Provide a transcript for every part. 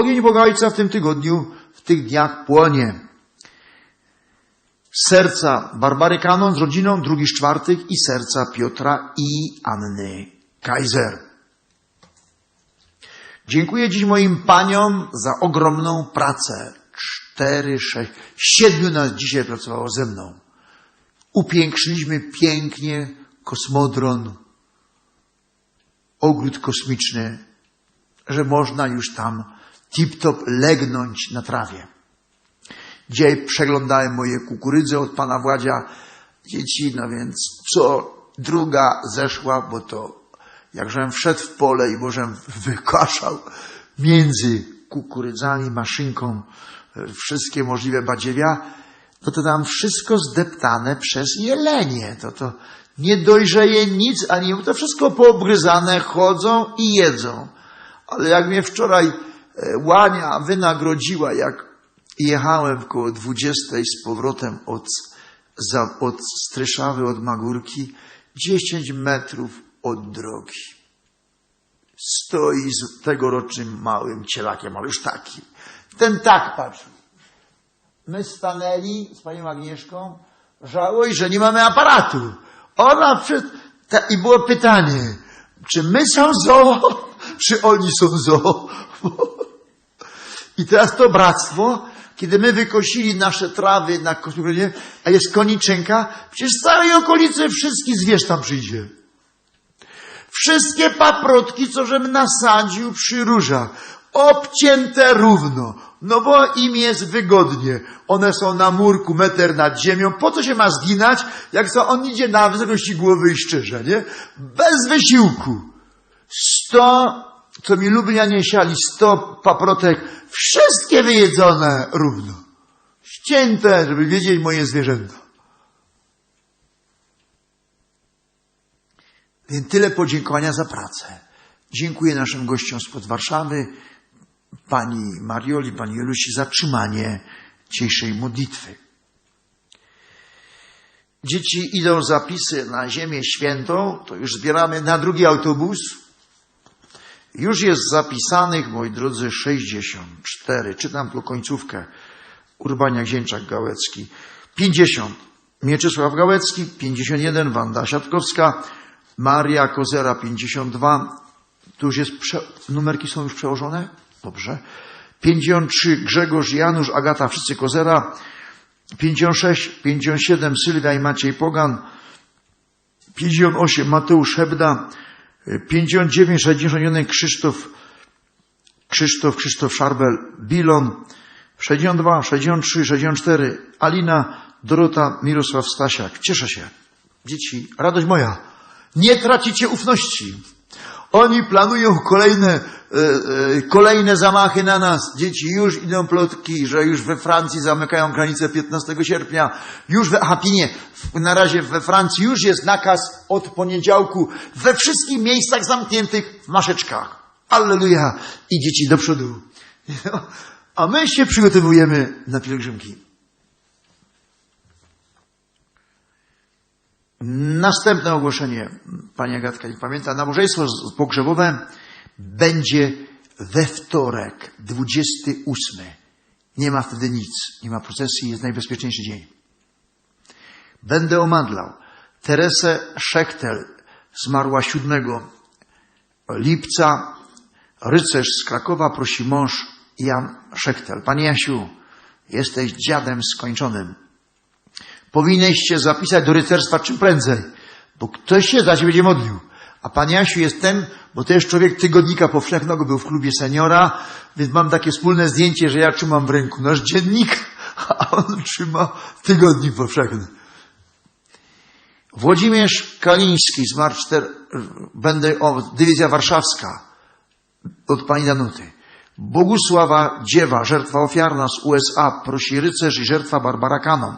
Ogień Boga Ojca w tym tygodniu, w tych dniach płonie. Serca Barbary Kanon z rodziną, drugi z czwartych i serca Piotra i Anny Kaiser. Dziękuję dziś moim paniom za ogromną pracę. Cztery, sześć, siedmiu nas dzisiaj pracowało ze mną. Upiększyliśmy pięknie kosmodron, ogród kosmiczny, że można już tam tip-top legnąć na trawie. Dzisiaj przeglądałem moje kukurydze od pana Władzia. Dzieci, no więc co druga zeszła, bo to jakżem wszedł w pole i możem wykaszał między kukurydzami, maszynką, e, wszystkie możliwe badziewia, no to tam wszystko zdeptane przez jelenie. To to nie dojrzeje nic, ani to wszystko poobgryzane, chodzą i jedzą. Ale jak mnie wczoraj łania wynagrodziła, jak jechałem koło 20 z powrotem od, za, od Stryszawy, od Magórki, 10 metrów od drogi. Stoi z tegorocznym małym cielakiem, ale już taki. Ten tak patrzył. My stanęli z panią Agnieszką, żałuj, że nie mamy aparatu. Ona przed... Ta, I było pytanie, czy my są zoo, czy oni są zoo? I teraz to bractwo, kiedy my wykosili nasze trawy na kosmogronie, a jest koniczynka, przecież z całej okolicy wszystkich zwierz tam przyjdzie. Wszystkie paprotki, co żem nasadził przy różach, obcięte równo, no bo im jest wygodnie. One są na murku, meter nad ziemią. Po co się ma zginać, jak to on idzie na wysokości głowy i szczerze, nie? Bez wysiłku. Sto, co mi Lublianie siali, sto paprotek, wszystkie wyjedzone równo. Ścięte, żeby wiedzieć moje zwierzęta. Więc tyle podziękowania za pracę. Dziękuję naszym gościom spod Warszawy, pani Marioli, pani Jolusi za trzymanie dzisiejszej modlitwy. Dzieci idą zapisy na Ziemię Świętą, to już zbieramy na drugi autobus. Już jest zapisanych, moi drodzy, 64. Czytam tu końcówkę. Urbaniak Zięczak Gałecki. 50. Mieczysław Gałecki. 51. Wanda Siatkowska. Maria Kozera 52. Tu już jest, prze... numerki są już przełożone? Dobrze. 53 Grzegorz, Janusz, Agata, wszyscy Kozera. 56, 57 Sylwia i Maciej Pogan. 58 Mateusz Hebda. 59, 61 Krzysztof, Krzysztof, Krzysztof Szarbel, Bilon. 62, 63, 64 Alina, Dorota, Mirosław Stasiak. Cieszę się. Dzieci, radość moja. Nie tracicie ufności. Oni planują kolejne, e, e, kolejne zamachy na nas. Dzieci, już idą plotki, że już we Francji zamykają granicę 15 sierpnia. Już we, aha, pinie, na razie we Francji już jest nakaz od poniedziałku we wszystkich miejscach zamkniętych w maszeczkach. Alleluja. I dzieci do przodu. A my się przygotowujemy na pielgrzymki. Następne ogłoszenie, Pani Agatka nie pamięta, nabożeństwo pogrzebowe będzie we wtorek, 28. Nie ma wtedy nic, nie ma procesji, jest najbezpieczniejszy dzień. Będę omadlał. Teresę Szechtel zmarła 7 lipca. Rycerz z Krakowa prosi mąż Jan Szechtel. Panie Jasiu, jesteś dziadem skończonym. Powinieneś się zapisać do rycerstwa czym prędzej, bo ktoś się za ciebie będzie modlił. A Pan Jasiu jest ten, bo jest człowiek tygodnika powszechnego, był w klubie seniora, więc mam takie wspólne zdjęcie, że ja trzymam w ręku nasz dziennik, a on trzyma tygodnik powszechny. Włodzimierz Kaliński zmarł czter, będę, o, dywizja warszawska od pani Danuty. Bogusława Dziewa, żertwa ofiarna z USA, prosi rycerz i żertwa Barbara Kanon.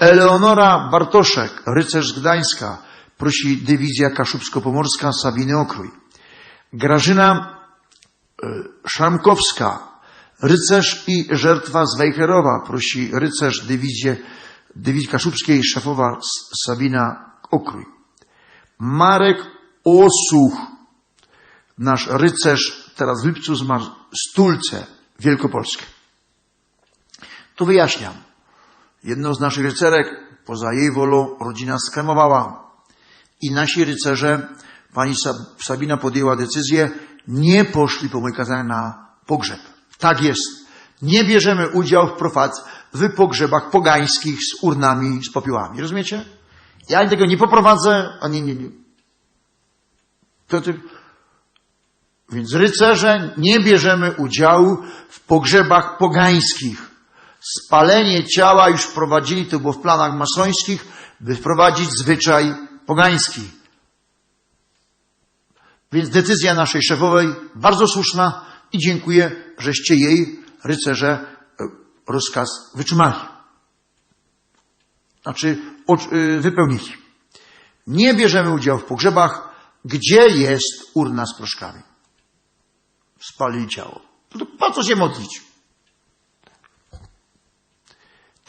Eleonora Bartoszek, rycerz Gdańska, prosi dywizja kaszubsko-pomorska Sabiny Okrój. Grażyna Szramkowska, rycerz i żertwa z Wejherowa, prosi rycerz dywizję, dywizji kaszubskiej szefowa Sabina Okrój. Marek Osuch, nasz rycerz teraz w lipcu zmarł Stulce, Wielkopolskę. Tu wyjaśniam. Jedną z naszych rycerek, poza jej wolą, rodzina skremowała. I nasi rycerze, pani Sabina podjęła decyzję, nie poszli po moje kazania na pogrzeb. Tak jest. Nie bierzemy udziału w profac, w pogrzebach pogańskich z urnami, z popiołami. Rozumiecie? Ja tego nie poprowadzę, ani nie, nie. To, to, więc rycerze nie bierzemy udziału w pogrzebach pogańskich. Spalenie ciała już wprowadzili, to było w planach masońskich, by wprowadzić zwyczaj pogański. Więc decyzja naszej szefowej bardzo słuszna i dziękuję, żeście jej, rycerze, rozkaz wytrzymali. Znaczy wypełnili. Nie bierzemy udziału w pogrzebach, gdzie jest urna z proszkami. Spalili ciało. To po co się modlić?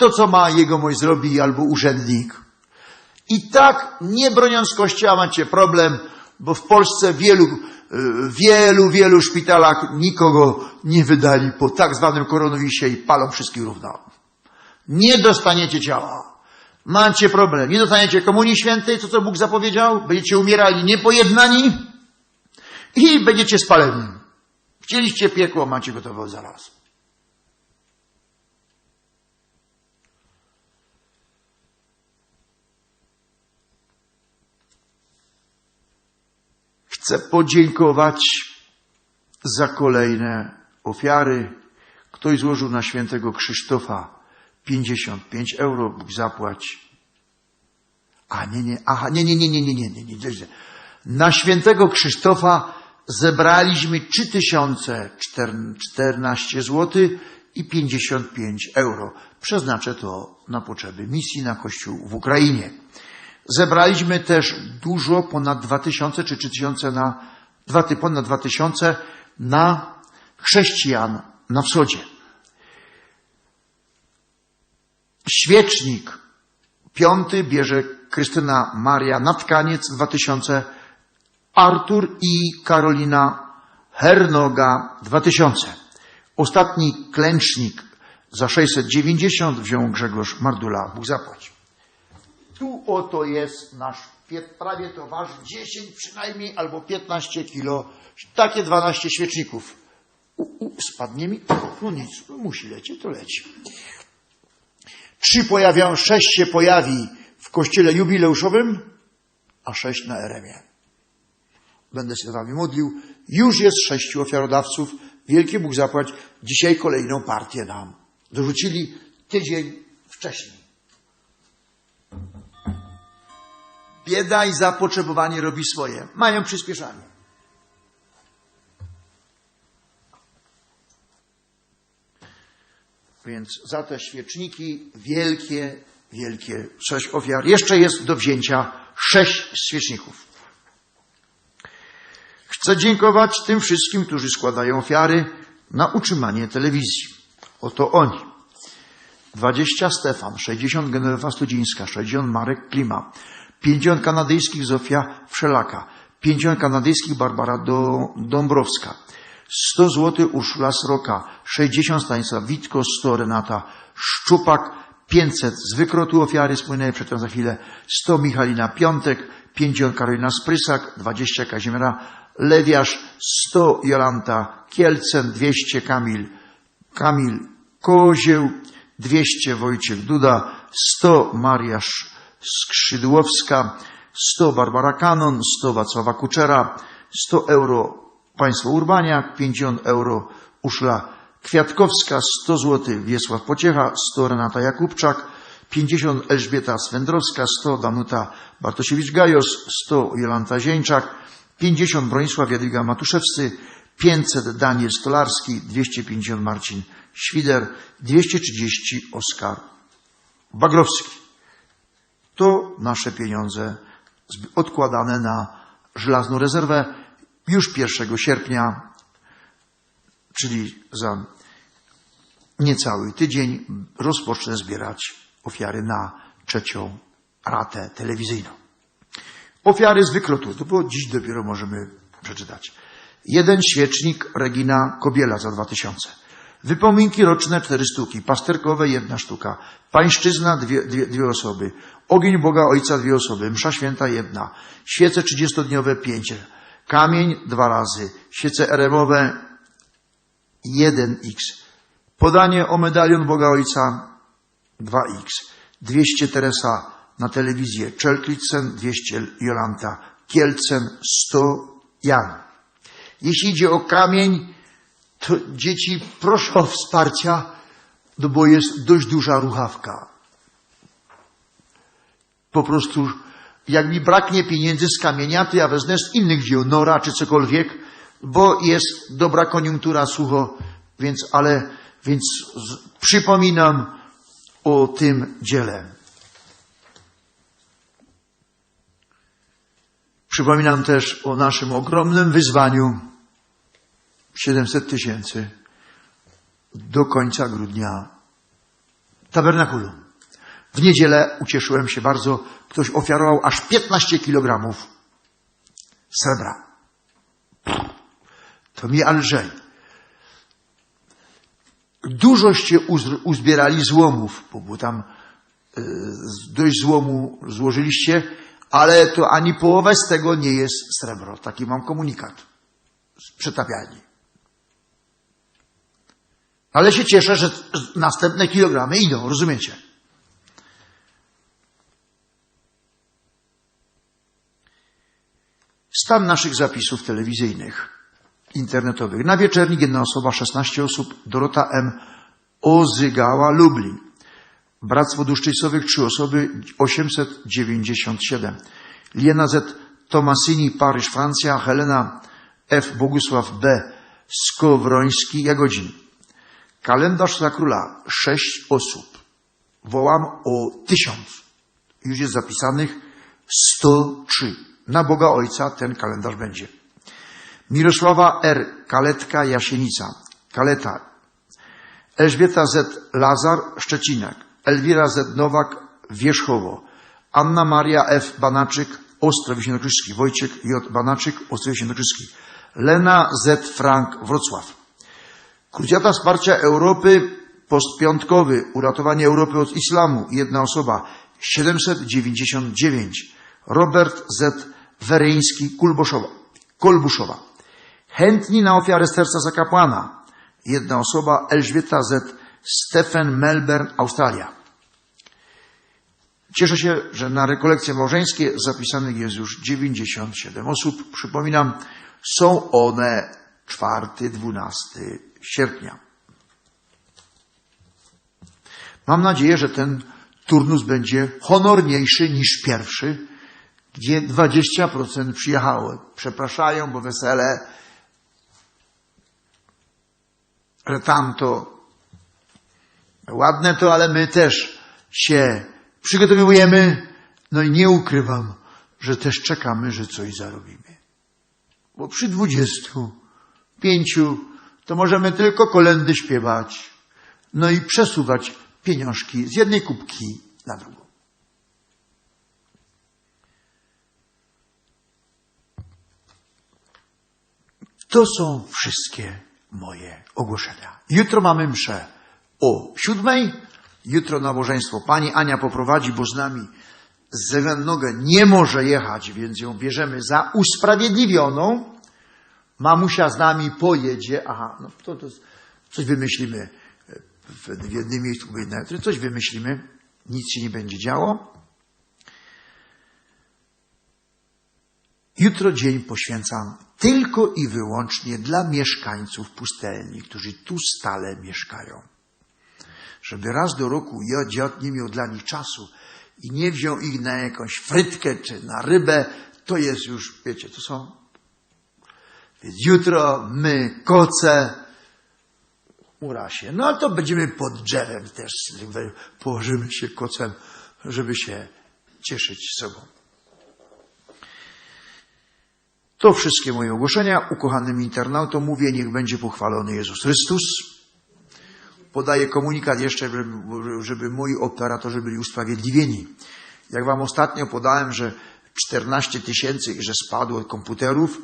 To, co ma jegomość zrobi albo urzędnik. I tak, nie broniąc kościoła, macie problem, bo w Polsce wielu, wielu, wielu szpitalach nikogo nie wydali po tak zwanym koronawirusie i palą wszystkich równo. Nie dostaniecie ciała. Macie problem. Nie dostaniecie Komunii Świętej, co co Bóg zapowiedział. Będziecie umierali niepojednani i będziecie spaleni. Chcieliście piekło, macie gotowe zaraz. Chcę podziękować za kolejne ofiary. Ktoś złożył na świętego Krzysztofa 55 euro, Bóg zapłać. A nie, nie, aha, nie, nie, nie, nie, nie, nie, nie, nie, nie. Na świętego Krzysztofa zebraliśmy 3014 zł i 55 euro. Przeznaczę to na potrzeby misji na Kościół w Ukrainie. Zebraliśmy też dużo, ponad 2000 czy 3000 na, dwa, ponad 2000 na chrześcijan na wschodzie. Świecznik piąty bierze Krystyna Maria Natkaniec 2000, Artur i Karolina Hernoga 2000. Ostatni klęcznik za 690 wziął Grzegorz Mardula. Bóg zapłać. Tu oto jest nasz, prawie to waży 10 przynajmniej albo 15 kilo, takie 12 świeczników. U, u, spadnie mi, no nic, musi lecieć, to leci. Trzy pojawią, sześć się pojawi w kościele jubileuszowym, a sześć na Eremie. Będę się z wami modlił. Już jest sześciu ofiarodawców. Wielki Bóg zapłać. Dzisiaj kolejną partię nam. Dorzucili tydzień wcześniej. Bieda i zapotrzebowanie robi swoje. Mają przyspieszanie. Więc za te świeczniki wielkie, wielkie sześć ofiar. Jeszcze jest do wzięcia sześć świeczników. Chcę dziękować tym wszystkim, którzy składają ofiary na utrzymanie telewizji. Oto oni. 20 Stefan, 60 Genewa Studzińska, 60 Marek Klima, 50 kanadyjskich Zofia Wszelaka, 50 kanadyjskich Barbara Dąbrowska, 100 zł Urszula Sroka, 60 Stanisław Witko, 100 Renata Szczupak, 500 z wykrotu ofiary spłynęły przed za chwilę, 100 Michalina Piątek, 50 Karolina Sprysak, 20 Kazimiera Lewiarz, 100 Jolanta Kielcen, 200 Kamil, Kamil Kozieł, 200 Wojciech Duda, 100 Mariasz Skrzydłowska, 100 Barbara Kanon, 100 Wacława Kuczera, 100 euro Państwo Urbaniak, 50 euro Uszla Kwiatkowska, 100 zł Wiesław Pociecha, 100 Renata Jakubczak, 50 Elżbieta Swędrowska, 100 Danuta Bartosiewicz-Gajos, 100 Jolanta Zieńczak, 50 Bronisław Jadwiga Matuszewscy, 500 Daniel Stolarski, 250 Marcin Świder, 230 Oskar Bagrowski. To nasze pieniądze odkładane na żelazną rezerwę już 1 sierpnia, czyli za niecały tydzień, rozpocznę zbierać ofiary na trzecią ratę telewizyjną. Ofiary z wykrotu, to było dziś dopiero możemy przeczytać. Jeden świecznik Regina Kobiela za 2000. Wypominki roczne cztery sztuki, pasterkowe jedna sztuka, pańszczyzna dwie, dwie, dwie osoby, ogień Boga Ojca dwie osoby, msza święta jedna, świece trzydziestodniowe pięć, kamień dwa razy, świece eremowe jeden x, podanie o medalion Boga Ojca 2x, 200 Teresa na telewizję, Czelklicen 200 Jolanta, Kielcen 100 Jan. Jeśli idzie o kamień, to dzieci proszę o wsparcia, no bo jest dość duża ruchawka. Po prostu, jak mi braknie pieniędzy z kamienia, to ja wezmę z innych dzieł, nora czy cokolwiek, bo jest dobra koniunktura, sucho, więc, ale, więc przypominam o tym dziele. Przypominam też o naszym ogromnym wyzwaniu 700 tysięcy do końca grudnia tabernakulum. W niedzielę ucieszyłem się bardzo. Ktoś ofiarował aż 15 kilogramów srebra. To mi lżej. Dużoście uzbierali złomów, bo tam y, dość złomu złożyliście, ale to ani połowę z tego nie jest srebro. Taki mam komunikat z przetapialni. Ale się cieszę, że następne kilogramy idą, rozumiecie? Stan naszych zapisów telewizyjnych, internetowych. Na wieczernik jedna osoba, 16 osób, Dorota M. Ozygała, Lublin. Bractwo Duszczycowych, trzy osoby, 897. Liena Z. Tomasini, Paryż, Francja. Helena F. Bogusław B. Skowroński, Jagodzin. Kalendarz za króla, sześć osób. Wołam o tysiąc. Już jest zapisanych 103. Na Boga Ojca ten kalendarz będzie. Mirosława R. Kaletka Jasienica. Kaleta. Elżbieta Z. Lazar Szczecinek. Elwira Z. Nowak Wierzchowo. Anna Maria F. Banaczyk Ostrow Świętokrzyski. Wojciech J. Banaczyk Ostrow Świętokrzyski. Lena Z. Frank Wrocław. Krucjata Wsparcia Europy, postpiątkowy, uratowanie Europy od islamu, jedna osoba, 799. Robert Z. Weryński, Kulbuszowa. Kolbuszowa. Chętni na ofiarę serca za kapłana, jedna osoba, Elżbieta Z. Stephen Melbourne, Australia. Cieszę się, że na rekolekcje małżeńskie zapisanych jest już 97 osób. Przypominam, są one 4-12 sierpnia. Mam nadzieję, że ten turnus będzie honorniejszy niż pierwszy, gdzie 20% przyjechało. Przepraszają, bo wesele, że tamto ładne to, ale my też się przygotowujemy. No i nie ukrywam, że też czekamy, że coś zarobimy. Bo przy 25 to możemy tylko kolendy śpiewać, no i przesuwać pieniążki z jednej kubki na drugą. To są wszystkie moje ogłoszenia. Jutro mamy mszę o siódmej. Jutro nabożeństwo. Pani Ania poprowadzi, bo z nami z nogę nie może jechać, więc ją bierzemy za usprawiedliwioną. Mamusia z nami pojedzie. Aha, no to, to coś wymyślimy w, w jednym miejscu, coś wymyślimy. Nic się nie będzie działo. Jutro dzień poświęcam tylko i wyłącznie dla mieszkańców pustelni, którzy tu stale mieszkają. Żeby raz do roku dziad nie miał dla nich czasu i nie wziął ich na jakąś frytkę czy na rybę, to jest już, wiecie, to są więc jutro my, koce, urasie. No to będziemy pod drzewem też, położymy się kocem, żeby się cieszyć sobą. To wszystkie moje ogłoszenia. Ukochanym internautom mówię, niech będzie pochwalony Jezus Chrystus. Podaję komunikat jeszcze, żeby, moi operatorzy byli usprawiedliwieni. Jak wam ostatnio podałem, że 14 tysięcy, że spadło od komputerów,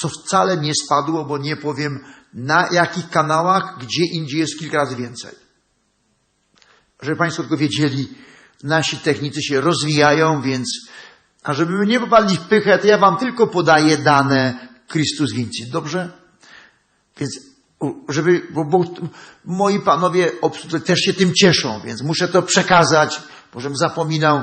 co wcale nie spadło, bo nie powiem na jakich kanałach, gdzie indziej jest kilka razy więcej. Żeby Państwo tylko wiedzieli, nasi technicy się rozwijają, więc, a żeby nie popadli w pychę, to ja Wam tylko podaję dane Chrystus Vincit, dobrze? Więc, żeby, bo, bo moi panowie też się tym cieszą, więc muszę to przekazać, bo żebym zapominał,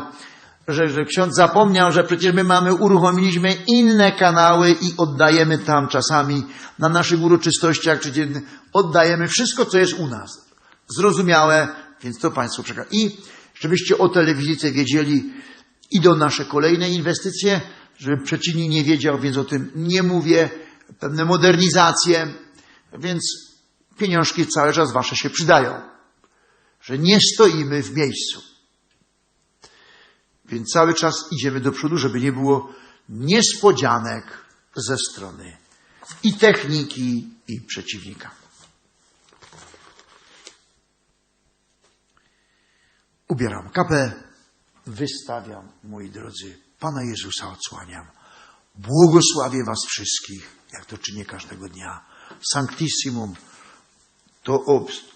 że, że ksiądz zapomniał, że przecież my mamy, uruchomiliśmy inne kanały i oddajemy tam czasami na naszych uroczystościach codziennych, oddajemy wszystko, co jest u nas. Zrozumiałe, więc to Państwu przekażę. I żebyście o telewizji wiedzieli, idą nasze kolejne inwestycje, żeby przeciwnik nie wiedział, więc o tym nie mówię, pewne modernizacje, więc pieniążki cały czas Wasze się przydają, że nie stoimy w miejscu. Więc cały czas idziemy do przodu, żeby nie było niespodzianek ze strony i techniki, i przeciwnika. Ubieram kapę, wystawiam, moi drodzy, Pana Jezusa odsłaniam. Błogosławię Was wszystkich, jak to czynię każdego dnia. Sanctissimum, to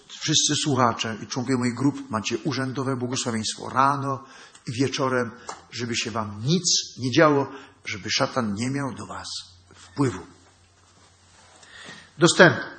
wszyscy słuchacze i członkowie moich grup macie urzędowe błogosławieństwo rano i wieczorem, żeby się Wam nic nie działo, żeby szatan nie miał do Was wpływu. Dostępny.